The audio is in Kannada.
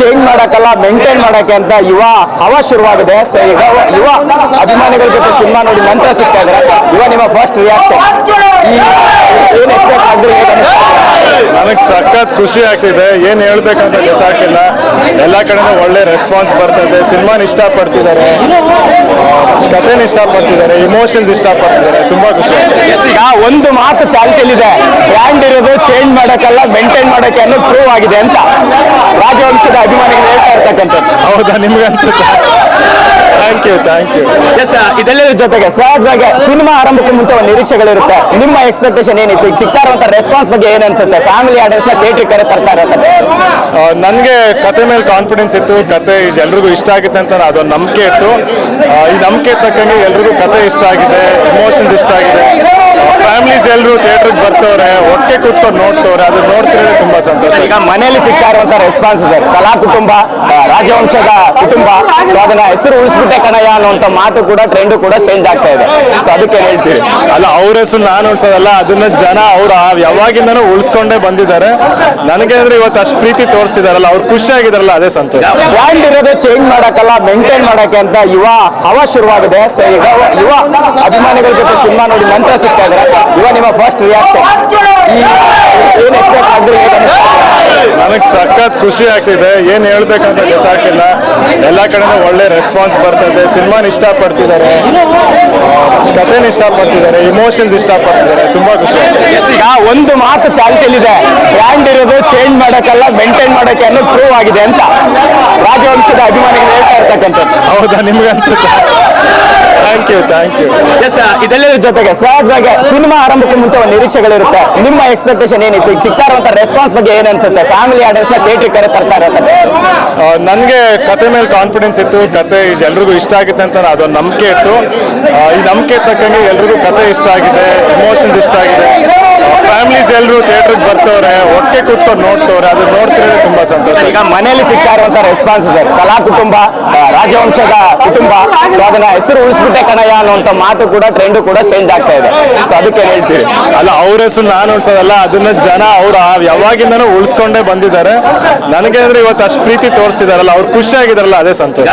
ಚೇಂಜ್ ಮಾಡಕ್ಕಲ್ಲ ಮೇಂಟೈನ್ ಮಾಡಕ್ಕೆ ಅಂತ ಯುವ ಹವ ಶುರುವಾಗಿದೆ ಸೊ ಈಗ ಯುವ ಅಭಿಮಾನಿಗಳ ಜೊತೆ ಸಿನಿಮಾ ನೋಡಿ ನಂತರ ಸಿಗ್ತಾ ಇದ್ದಾರೆ. ಯುವ ನಿಮ್ಮ ಫಸ್ಟ್ ರಿಯಾಕ್ಷನ್ ಏನ್ ಎಕ್ಸ್ಪೆಕ್ಟ್ ಮಾಡಿದ್ರೆ ನನಗೆ ಸಖತ್ ಖುಷಿ ಆಗ್ತಿದೆ. ಏನು ಹೇಳ್ಬೇಕಂತ ಗೊತ್ತಾಗ್ತಿಲ್ಲ. ಎಲ್ಲ ಕಡೆನೂ ಒಳ್ಳೆ ರೆಸ್ಪಾನ್ಸ್ ಬರ್ತಿದೆ ಸಿನಿಮಾನ ಇಷ್ಟಪಡ್ತಿದ್ದಾರೆ. ಕಥೆನ ಇಷ್ಟಪಡ್ತಿದ್ದಾರೆ. ಇಮೋಷನ್ಸ್ ಇಷ್ಟಪಡ್ತಿದ್ದಾರೆ. ತುಂಬಾ ಖುಷಿ ಆಗ್ತಿದೆ. ಈಗ ಒಂದು ಮಾತು ಚಾಲ್ತಿಯಲ್ಲಿದೆ. ಬ್ರ್ಯಾಂಡ್ ಇರೋದು ಚೇಂಜ್ ಮಾಡಕ್ಕಲ್ಲ ಮೇಂಟೈನ್ ಮಾಡಕ್ಕೆ ಅನ್ನೋದು ಪ್ರೂವ್ ಆಗಿದೆ ಅಂತ. ರಾಜವಂಶದ ಅಭಿಮಾನಿಗಳು ಹೇಳ್ತಾ ಇರ್ತಕ್ಕಂಥದ್ದು ಹೌದಾ ನಿಮ್ಗೆ ಅನ್ಸುತ್ತೆ? Thank you thank you yes ಇದೆಲ್ಲರ ಜೊತೆಗೆ ಸಹಜವಾಗಿ ಸಿನಿಮಾ ಆರಂಭಕ್ಕೆ ಮುಂಚೆ ಒಂದು ನಿರೀಕ್ಷೆಗಳಿರುತ್ತೆ. ನಿಮ್ಮ ಎಕ್ಸ್ಪೆಕ್ಟೇಷನ್ ಏನಿತ್ತು? ಈಗ ಸಿಗ್ತಾ ಇರುವಂತ ರೆಸ್ಪಾನ್ಸ್ ಬಗ್ಗೆ ಏನ್ ಅನ್ಸುತ್ತೆ? ಫ್ಯಾಮಿಲಿ ಆಡಿಯನ್ಸ್ನ ಥಿಯೇಟರ್ ಕರೆ ತರ್ತಾ ಇರುತ್ತೆ ನನಗೆ ಕತೆ ಮೇಲೆ ಕಾನ್ಫಿಡೆನ್ಸ್ ಇತ್ತು. ಕತೆ ಎಲ್ರಿಗೂ ಇಷ್ಟ ಆಗುತ್ತೆ ಅಂತ ಅದೊಂದು ನಂಬಿಕೆ ಇತ್ತು. ಈ ನಂಬಿಕೆ ತಕ್ಕಂಗೆ ಎಲ್ರಿಗೂ ಕತೆ ಇಷ್ಟ ಆಗಿದೆ ಇಮೋಷನ್ಸ್ ಇಷ್ಟ ಆಗಿದೆ. ಫ್ಯಾಮಿಲೀಸ್ ಎಲ್ಲರೂ ಥಿಯೇಟ್ರಿಗೆ ಬರ್ತವ್ರೆ ಒಟ್ಟಿಗೆ ಕುತ್ಕೊಂಡು ನೋಡ್ತವ್ರೆ ಅದು ನೋಡ್ತಿರೋದೇ ತುಂಬಾ ಸಂತೋಷ. ಈಗ ಮನೆಯಲ್ಲಿ ಸಿಗ್ತಾ ಇರುವಂತ ರೆಸ್ಪಾನ್ಸ್ ಇದೆ. ಕಲಾ ಕುಟುಂಬ ರಾಜವಂಶದ ಕುಟುಂಬ. ಸೊ ಅದನ್ನ ಹೆಸರು ಉಳಿಸ್ಬಿಟ್ಟೆ ಕಣಯ್ಯ ಅನ್ನುವಂತ ಮಾತು ಕೂಡ ಟ್ರೆಂಡ್ ಕೂಡ ಚೇಂಜ್ ಆಗ್ತಾ ಇದೆ. ಸೊ ಅದಕ್ಕೆ ಹೇಳ್ತೀವಿ. ಅಲ್ಲ ಅವ್ರ ಹೆಸರು ನಾನು ಉಳಿಸೋದಲ್ಲ ಅದನ್ನ ಜನ ಅವ್ರು ಯಾವಾಗಿಂದನೂ ಉಳಿಸ್ಕೊಂಡೇ ಬಂದಿದ್ದಾರೆ. ನನಗೆ ಅಂದ್ರೆ ಇವತ್ತು ಅಷ್ಟು ಪ್ರೀತಿ ತೋರಿಸಿದಾರಲ್ಲ ಅವ್ರು ಖುಷಿಯಾಗಿದಾರಲ್ಲ ಅದೇ ಸಂತೋಷ. ಬ್ರ್ಯಾಂಡ್ ಇರೋದು ಚೇಂಜ್ ಮಾಡಕ್ಕಲ್ಲ ಮೇಂಟೈನ್ ಮಾಡಕ್ಕೆ ಅಂತ ಯುವ ಹವ ಶುರುವಾಗಿದೆ. ಸೊ ಯುವ ಅಭಿಮಾನಿಗಳ ಜೊತೆ ಸಿನಿಮಾ ನೋಡಿ ನಂತರ ಸಿಗ್ತಾ ಇದ್ದಾರೆ. ಯುವ ನಿಮ್ಮ ಫಸ್ಟ್ ರಿಯಾಕ್ಷನ್ ಏನ್ ಎಕ್ಸ್ಪೆಕ್ಟ್ ಮಾಡಿದ್ರೆ ನನಗೆ ಸಖತ್ ಖುಷಿ ಆಗ್ತಿದೆ. ಏನು ಹೇಳ್ಬೇಕಂತ ಗೊತ್ತಾಗ್ತಿಲ್ಲ. ಎಲ್ಲ ಕಡೆನೂ ಒಳ್ಳೆ ರೆಸ್ಪಾನ್ಸ್ ಬರ್ತದೆ ಸಿನಿಮಾನ ಇಷ್ಟಪಡ್ತಿದ್ದಾರೆ ಕಥೆನ ಇಷ್ಟಪಡ್ತಿದ್ದಾರೆ ಇಮೋಷನ್ಸ್ ಇಷ್ಟಪಡ್ತಿದ್ದಾರೆ ತುಂಬಾ ಖುಷಿ ಈಗ ಒಂದು ಮಾತು ಚಾಲ್ತಿಯಲ್ಲಿದೆ. ಬ್ರ್ಯಾಂಡ್ ಇರೋದು ಚೇಂಜ್ ಮಾಡೋಕ್ಕಲ್ಲ ಮೇಂಟೈನ್ ಮಾಡೋಕ್ಕೆ ಅನ್ನೋದು ಪ್ರೂವ್ ಆಗಿದೆ ಅಂತ. ರಾಜವಂಶದ ಅಭಿಮಾನಿಗಳು ಹೇಳ್ತಾ ಇರ್ತಕ್ಕಂಥದ್ದು. ಹೌದಾ? ನಿಮ್ಗೆ ಅನ್ಸುತ್ತೆ? ಥ್ಯಾಂಕ್ ಯು ಥ್ಯಾಂಕ್ ಯು ಇದೆಲ್ಲರ ಜೊತೆಗೆ ಸಹಜವಾಗಿ ಸಿನಿಮಾ ಆರಂಭಕ್ಕೆ ಮುಂಚೆ ಒಂದು ನಿರೀಕ್ಷೆಗಳಿರುತ್ತೆ. ನಿಮ್ಮ ಎಕ್ಸ್ಪೆಕ್ಟೇಷನ್ ಏನಿತ್ತು? ಈಗ ಸಿಗ್ತಾ ಇರುವಂತ ರೆಸ್ಪಾನ್ಸ್ ಬಗ್ಗೆ ಏನ್ ಅನ್ಸುತ್ತೆ? ಫ್ಯಾಮಿಲಿ ಆಡಿಯನ್ಸ್ನ ಥಿಯೇಟರ್ ಕರೆ ತರ್ತಾ ಇರುತ್ತೆ ನನಗೆ ಕತೆ ಮೇಲೆ ಕಾನ್ಫಿಡೆನ್ಸ್ ಇತ್ತು ಕತೆ ಎಲ್ರಿಗೂ ಇಷ್ಟ ಆಗುತ್ತೆ ಅಂತ ಅದೊಂದು ನಂಬಿಕೆ ಇತ್ತು. ನಂಬಿಕೆ ತಕ್ಕಂಗೆ ಎಲ್ರಿಗೂ ಕತೆ ಇಷ್ಟ ಆಗಿದೆ ಇಮೋಷನ್ಸ್ ಇಷ್ಟ ಆಗಿದೆ. ಫ್ಯಾಮಿಲೀಸ್ ಎಲ್ಲರೂ ಥಿಯೇಟ್ರಿಗೆ ಬರ್ತವ್ರೆ ಒಟ್ಟಿಗೆ ಕುತ್ಕೊಂಡು ನೋಡ್ತವ್ರೆ ಅದು ನೋಡ್ತಿರೋ ತುಂಬಾ ಸಂತೋಷ. ಈಗ ಮನೆಯಲ್ಲಿ ಸಿಗ್ತಾ ಇರುವಂತ ರೆಸ್ಪಾನ್ಸ್ ಇದೆ. ಕಲಾ ಕುಟುಂಬ ರಾಜವಂಶದ ಕುಟುಂಬ. ಸೊ ಅದನ್ನ ಹೆಸರು ಉಳಿಸ್ಬಿಟ್ಟೆ ಕಣಯ್ಯ ಅನ್ನುವಂತ ಮಾತು ಕೂಡ ಟ್ರೆಂಡ್ ಕೂಡ ಚೇಂಜ್ ಆಗ್ತಾ ಇದೆ. ಸೊ ಅದಕ್ಕೆ ಹೇಳ್ತೀವಿ ಅಲ್ಲ ಅವ್ರ ಹೆಸರು ನಾನು ಉಳ್ಸೋದಲ್ಲ ಅದನ್ನ ಜನ ಅವ್ರು ಯಾವಾಗಿಂದನೂ ಉಳಿಸ್ಕೊಂಡೇ ಬಂದಿದ್ದಾರೆ. ನನಗೆ ಅಂದ್ರೆ ಇವತ್ತು ಅಷ್ಟು ಪ್ರೀತಿ ತೋರಿಸಿದಾರಲ್ಲ ಅವ್ರು ಖುಷಿಯಾಗಿದಾರಲ್ಲ ಅದೇ ಸಂತೋಷ.